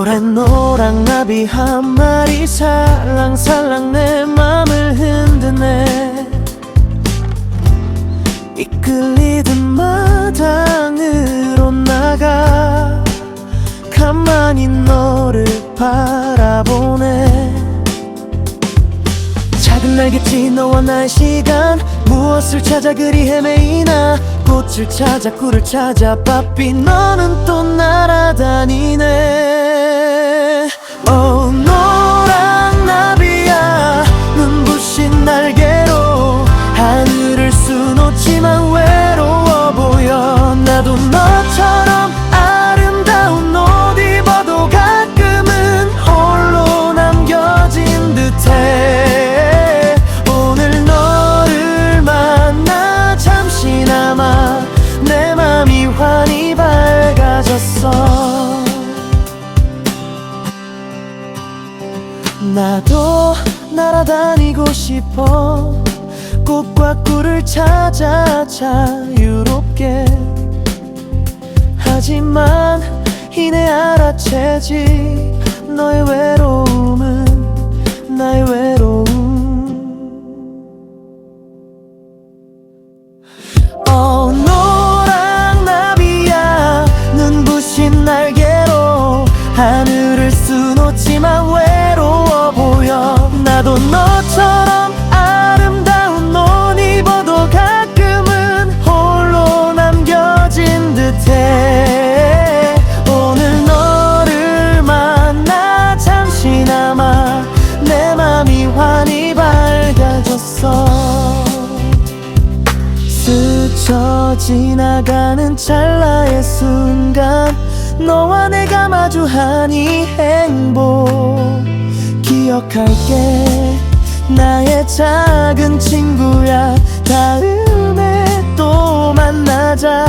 웬 노랑 나비 한 마리 살랑살랑 내 맘을 흔드네. 이끌리듯 마당으로 나가 가만히 너를 바라보네. 작은 날겠지 너와 나의 시간 무엇을 찾아 그리 헤매이나. 꽃을 찾아 꿀을 찾아 바삐 너는 또 날아다니네 나도 날아다니고 싶어. 꽃과 꿀을 찾아 자유롭게. 하지만 이내 알아채지. 너의 외로움은 나의 외로움 나도 너처럼 아름다운 옷 입어도 가끔은 홀로 남겨진 듯해. 오늘 너를 만나 잠시나마 내 맘이 환히 밝아졌어. 스쳐 지나가는 찰나의 순간 너와 내가 마주한 이 행복 기억할게. 나의 작은 친구야. 다음에 또 만나자